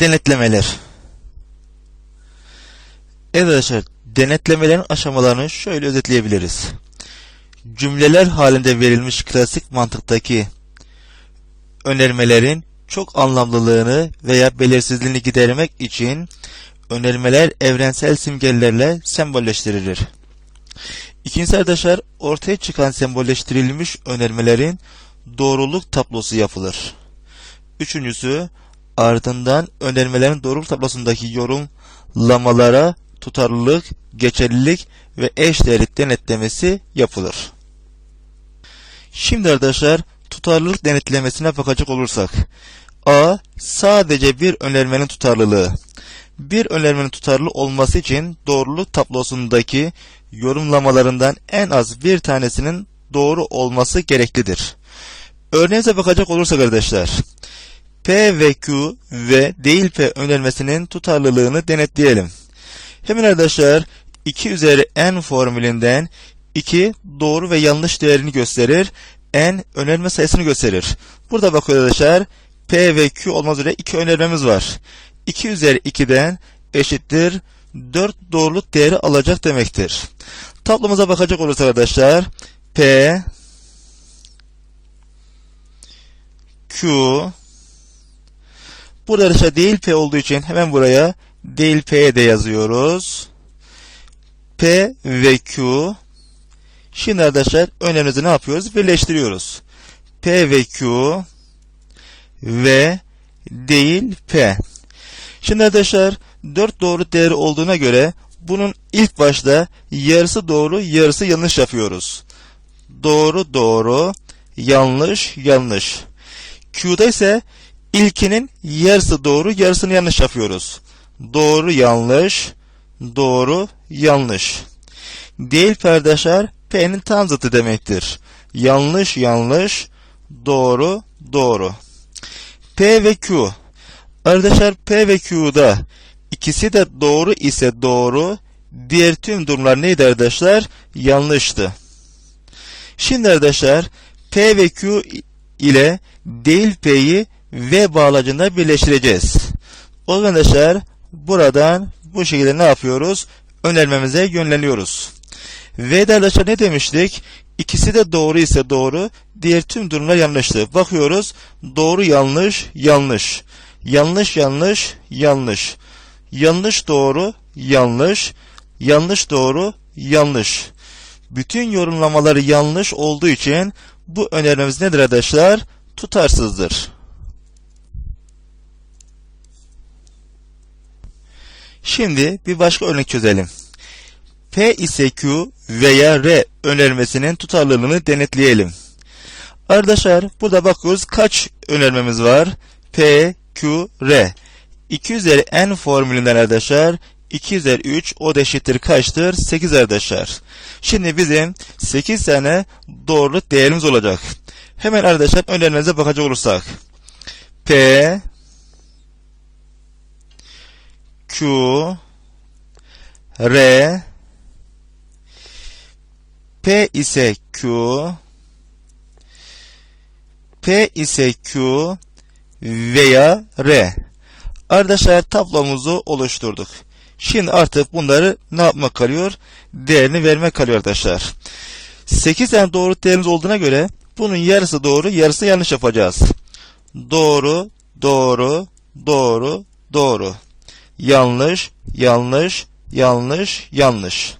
Denetlemeler. Evet arkadaşlar, denetlemelerin aşamalarını şöyle özetleyebiliriz. Cümleler halinde verilmiş klasik mantıktaki önermelerin çok anlamlılığını veya belirsizliğini gidermek için önermeler evrensel simgelerle sembolleştirilir. İkincisi arkadaşlar, ortaya çıkan sembolleştirilmiş önermelerin doğruluk tablosu yapılır. Üçüncüsü, ardından önermelerin doğruluk tablosundaki yorumlamalara tutarlılık, geçerlilik ve eşdeğerlik denetlemesi yapılır. Şimdi arkadaşlar tutarlılık denetlemesine bakacak olursak. A. Sadece bir önermenin tutarlılığı. Bir önermenin tutarlı olması için doğruluk tablosundaki yorumlamalarından en az bir tanesinin doğru olması gereklidir. Örneğimize bakacak olursak arkadaşlar. P ve Q ve değil P önermesinin tutarlılığını denetleyelim. Hemen arkadaşlar 2 üzeri n formülünden 2 doğru ve yanlış değerini gösterir. N önerme sayısını gösterir. Burada bakıyoruz arkadaşlar P ve Q olmaz üzere 2 önermemiz var. 2 üzeri 2'den eşittir 4 doğruluk değeri alacak demektir. Tablomuza bakacak olursak arkadaşlar P Q Burada arkadaşlar değil P olduğu için hemen buraya değil P'ye de yazıyoruz. P ve Q. Şimdi arkadaşlar önemimizi ne yapıyoruz? Birleştiriyoruz. P ve Q ve değil P. Şimdi arkadaşlar 4 doğru değeri olduğuna göre bunun ilk başta yarısı doğru yarısı yanlış yapıyoruz. Doğru doğru yanlış yanlış. Q'da ise ilkinin yarısı doğru yarısını yanlış yapıyoruz. Doğru yanlış doğru yanlış. Değil paydaşlar P'nin tam zıttı demektir. Yanlış yanlış doğru doğru. P ve Q. Arkadaşlar P ve Q'da ikisi de doğru ise doğru, diğer tüm durumlar neydi arkadaşlar? Yanlıştı. Şimdi arkadaşlar P ve Q ile değil P'yi V bağlacında birleştireceğiz. O zaman arkadaşlar buradan bu şekilde ne yapıyoruz? Önermemize yönleniyoruz. V'de arkadaşlar ne demiştik? İkisi de doğru ise doğru, diğer tüm durumlar yanlıştı. Bakıyoruz, doğru yanlış, yanlış. Yanlış yanlış, yanlış. Yanlış doğru, yanlış. Yanlış doğru, yanlış. Bütün yorumlamaları yanlış olduğu için bu önermemiz nedir arkadaşlar? Tutarsızdır. Şimdi bir başka örnek çözelim. P ise Q veya R önermesinin tutarlılığını denetleyelim. Arkadaşlar burada bakıyoruz kaç önermemiz var? P, Q, R. 2 üzeri n formülünden arkadaşlar 2 üzeri 3 o da eşittir kaçtır? 8 arkadaşlar. Şimdi bizim 8 tane doğruluk değerimiz olacak. Hemen arkadaşlar önermemize bakacak olursak. P Q R P ise Q P ise Q veya R. Arkadaşlar tablomuzu oluşturduk. Şimdi artık bunları ne yapmak kalıyor? Değerini vermek kalıyor arkadaşlar. 8 tane doğru değerimiz olduğuna göre bunun yarısı doğru, yarısı yanlış yapacağız. Doğru, doğru, doğru, doğru. Yanlış, yanlış, yanlış, yanlış.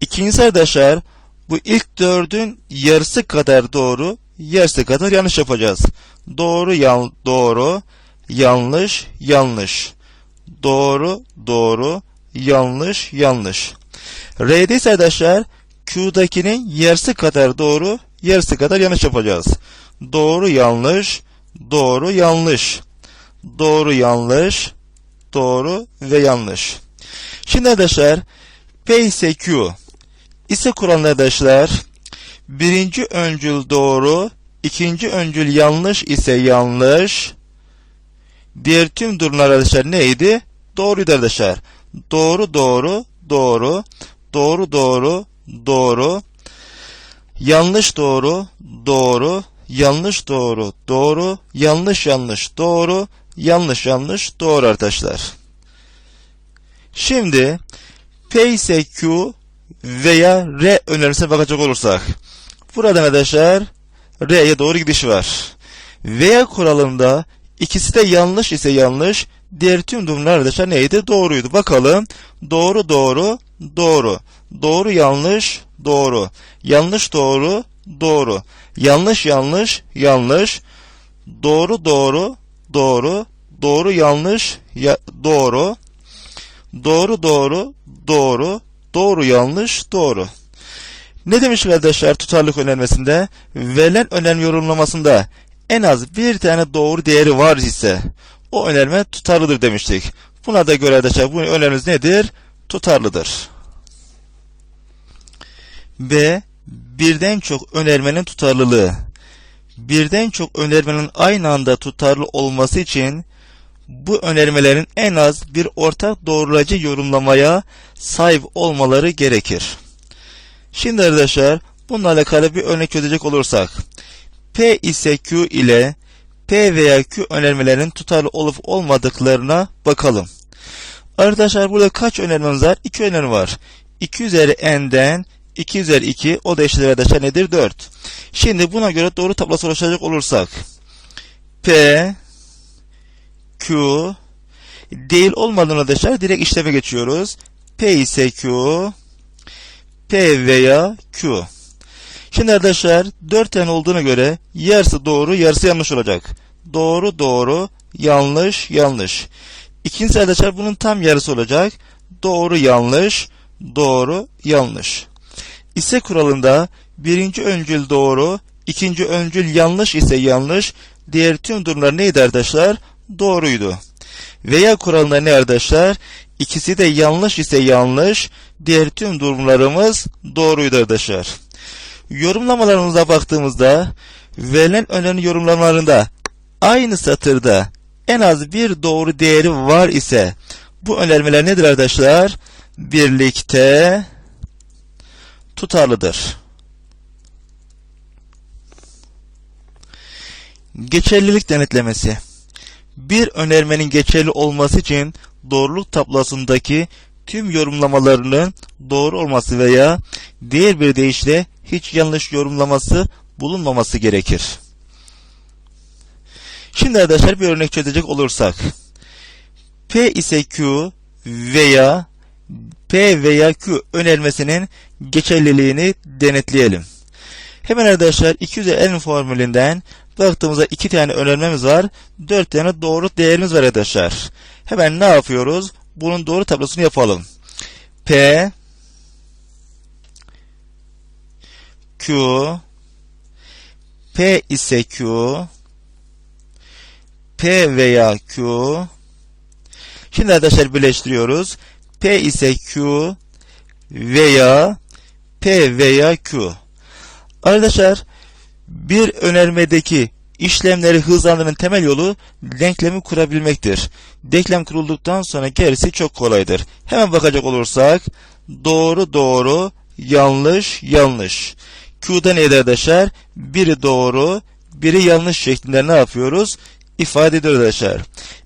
İkincisi arkadaşlar bu ilk dördün yarısı kadar doğru, yarısı kadar yanlış yapacağız. Doğru, yan, doğru, yanlış, yanlış. Doğru, doğru, yanlış, yanlış. R'de ise arkadaşlar Q'dakinin yarısı kadar doğru, yarısı kadar yanlış yapacağız. Doğru, yanlış, doğru, yanlış. Doğru, yanlış, doğru ve yanlış. Şimdi arkadaşlar P ise Q ise kuran arkadaşlar birinci öncül doğru, ikinci öncül yanlış ise yanlış. Diğer tüm durumlar arkadaşlar neydi? Doğruydu arkadaşlar. Doğru doğru doğru doğru doğru doğru yanlış doğru doğru yanlış doğru doğru yanlış yanlış doğru yanlış yanlış doğru arkadaşlar. Şimdi P ise Q veya R önerisine bakacak olursak. Burada arkadaşlar R'ye doğru gidiş var. Veya kuralında ikisi de yanlış ise yanlış, diğer tüm durumlar arkadaşlar neydi? Doğruydu. Bakalım. Doğru doğru doğru. Doğru yanlış doğru. Yanlış doğru doğru. Yanlış yanlış yanlış. Doğru doğru doğru. Doğru yanlış ya, doğru. Doğru doğru doğru. Doğru yanlış doğru. Ne demiş arkadaşlar tutarlılık önermesinde? Verilen önerme yorumlamasında en az bir tane doğru değeri var ise o önerme tutarlıdır demiştik. Buna da göre arkadaşlar bu önerimiz nedir? Tutarlıdır. B. Birden çok önermenin tutarlılığı. Birden çok önermenin aynı anda tutarlı olması için bu önermelerin en az bir ortak doğrulayıcı yorumlamaya sahip olmaları gerekir. Şimdi arkadaşlar bununla alakalı bir örnek çözecek olursak P ise Q ile P veya Q önermelerin tutarlı olup olmadıklarına bakalım. Arkadaşlar burada kaç önermemiz var? 2 önerme var. 2 üzeri n'den 2 üzeri 2 o da eşittir arkadaşlar nedir? 4. Şimdi buna göre doğru tablosu oluşturacak olursak P Q değil olmadığını arkadaşlar direkt işleme geçiyoruz. P ise Q P veya Q. Şimdi arkadaşlar 4 tane olduğuna göre yarısı doğru yarısı yanlış olacak. Doğru doğru yanlış yanlış. İkincisi arkadaşlar bunun tam yarısı olacak. Doğru yanlış doğru yanlış. İse kuralında birinci öncül doğru ikinci öncül yanlış ise yanlış diğer tüm durumlar neydi arkadaşlar? Doğruydu. Veya kuralında ne arkadaşlar? İkisi de yanlış ise yanlış, diğer tüm durumlarımız doğruydu arkadaşlar. Yorumlamalarımıza baktığımızda verilen önemli yorumlamalarında aynı satırda en az bir doğru değeri var ise bu önermeler nedir arkadaşlar? Birlikte tutarlıdır. Geçerlilik denetlemesi bir önermenin geçerli olması için doğruluk tablosundaki tüm yorumlamalarının doğru olması veya diğer bir deyişle hiç yanlış yorumlaması bulunmaması gerekir. Şimdi arkadaşlar bir örnek çözecek olursak P ise Q veya P veya Q önermesinin geçerliliğini denetleyelim. Hemen arkadaşlar 200 en formülünden baktığımızda iki tane önermemiz var. Dört tane doğru değerimiz var arkadaşlar. Hemen ne yapıyoruz? Bunun doğru tablosunu yapalım. P Q P ise Q P veya Q Şimdi arkadaşlar birleştiriyoruz. P ise Q veya P veya Q. Arkadaşlar bir önermedeki işlemleri hızlandırmanın temel yolu denklemi kurabilmektir. Denklem kurulduktan sonra gerisi çok kolaydır. Hemen bakacak olursak doğru doğru yanlış yanlış. Q'da neydi arkadaşlar? Biri doğru biri yanlış şeklinde ne yapıyoruz? İfade ediyoruz arkadaşlar.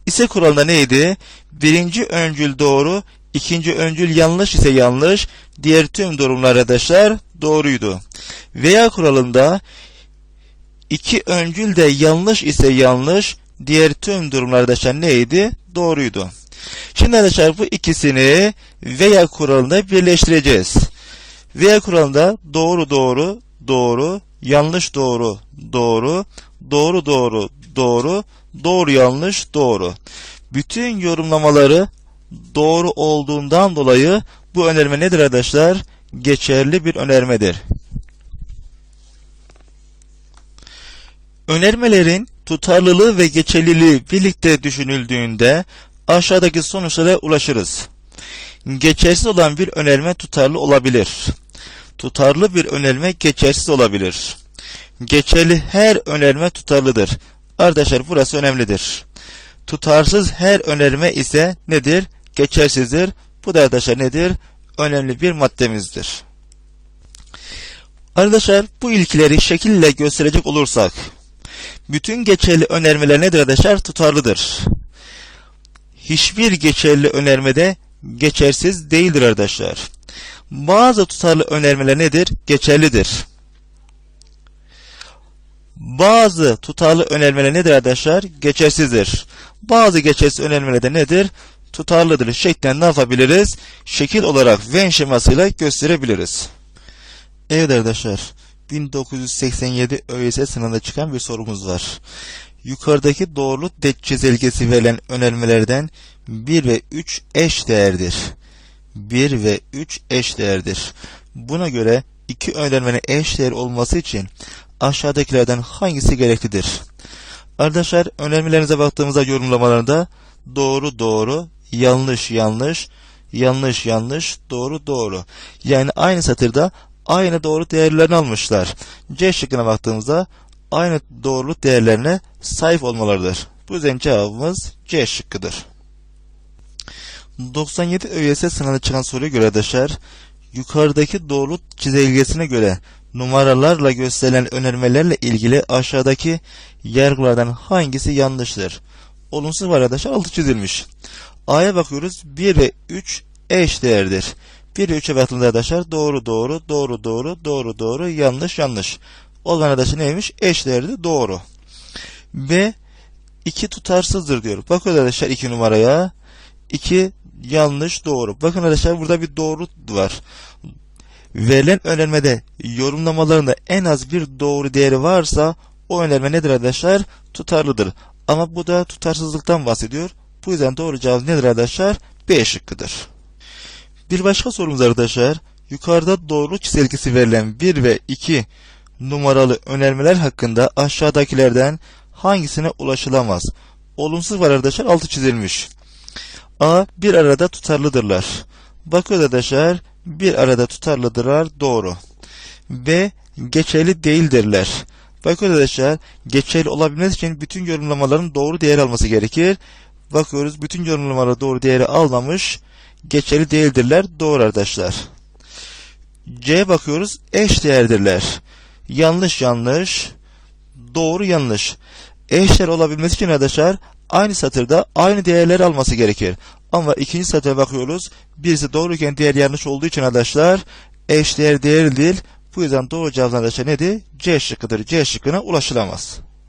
İse kuralında neydi? Birinci öncül doğru ikinci öncül yanlış ise yanlış, diğer tüm durumlar arkadaşlar doğruydu. Veya kuralında iki öncül de yanlış ise yanlış, diğer tüm durumlar arkadaşlar neydi? Doğruydu. Şimdi arkadaşlar bu ikisini veya kuralında birleştireceğiz. Veya kuralında doğru doğru doğru, yanlış doğru doğru, doğru doğru doğru, doğru yanlış doğru. Bütün yorumlamaları doğru olduğundan dolayı bu önerme nedir arkadaşlar? Geçerli bir önermedir. Önermelerin tutarlılığı ve geçerliliği birlikte düşünüldüğünde aşağıdaki sonuçlara ulaşırız. Geçersiz olan bir önerme tutarlı olabilir. Tutarlı bir önerme geçersiz olabilir. Geçerli her önerme tutarlıdır. Arkadaşlar burası önemlidir. Tutarsız her önerme ise nedir? Geçersizdir. Bu da arkadaşlar nedir? Önemli bir maddemizdir. Arkadaşlar bu ilkileri şekille gösterecek olursak bütün geçerli önermeler nedir arkadaşlar? Tutarlıdır. hiçbir geçerli önermede geçersiz değildir arkadaşlar. Bazı tutarlı önermeler nedir? Geçerlidir. Bazı tutarlı önermeler nedir arkadaşlar? Geçersizdir. Bazı geçersiz önermeler de nedir? Tutarlıdır. Şeklen ne yapabiliriz? Şekil olarak Venn şemasıyla gösterebiliriz. Evet arkadaşlar. 1987 ÖSS sınavında çıkan bir sorumuz var. Yukarıdaki doğruluk det çizelgesi verilen önermelerden 1 ve 3 eş değerdir. 1 ve 3 eş değerdir. Buna göre iki önermenin eş değer olması için aşağıdakilerden hangisi gereklidir? Arkadaşlar önermelerinize baktığımızda yorumlamalarında doğru doğru, yanlış yanlış, yanlış yanlış, doğru doğru. Yani aynı satırda aynı doğru değerlerini almışlar. C şıkkına baktığımızda aynı doğruluk değerlerine sahip olmalarıdır. Bu yüzden cevabımız C şıkkıdır. 97 ÖYS sınavına çıkan soruya göre arkadaşlar yukarıdaki doğruluk çizelgesine göre numaralarla gösterilen önermelerle ilgili aşağıdaki yargılardan hangisi yanlıştır? Olumsuz var arkadaşlar altı çizilmiş. A'ya bakıyoruz 1 ve 3 eş değerdir. 1 ve 3'e baktığımızda arkadaşlar doğru doğru doğru doğru doğru doğru yanlış yanlış. O zaman neymiş? Eş değerli doğru. B 2 tutarsızdır diyor. Bakın arkadaşlar 2 numaraya. 2 yanlış doğru. Bakın arkadaşlar burada bir doğru var. Verilen önermede yorumlamalarında en az bir doğru değeri varsa o önerme nedir arkadaşlar? Tutarlıdır. Ama bu da tutarsızlıktan bahsediyor. Bu yüzden doğru cevap nedir arkadaşlar? B şıkkıdır. Bir başka sorumuz arkadaşlar. Yukarıda doğru çizelgesi verilen 1 ve 2 numaralı önermeler hakkında aşağıdakilerden hangisine ulaşılamaz? Olumsuz var arkadaşlar altı çizilmiş. A. Bir arada tutarlıdırlar. Bakıyoruz arkadaşlar. Bir arada tutarlıdırlar. Doğru. B. Geçerli değildirler. Bakıyoruz arkadaşlar. Geçerli olabilmesi için bütün yorumlamaların doğru değer alması gerekir. Bakıyoruz. Bütün yorumlamalar doğru değeri almamış. Geçerli değildirler. Doğru arkadaşlar. C bakıyoruz. Eş değerdirler. Yanlış yanlış. Doğru yanlış. Eşler olabilmesi için arkadaşlar aynı satırda aynı değerleri alması gerekir. Ama ikinci satıra bakıyoruz. Birisi doğruyken diğer yanlış olduğu için arkadaşlar eşdeğer değerli değil. Bu yüzden doğru cevap arkadaşlar nedir? C şıkkıdır. C şıkkına ulaşılamaz.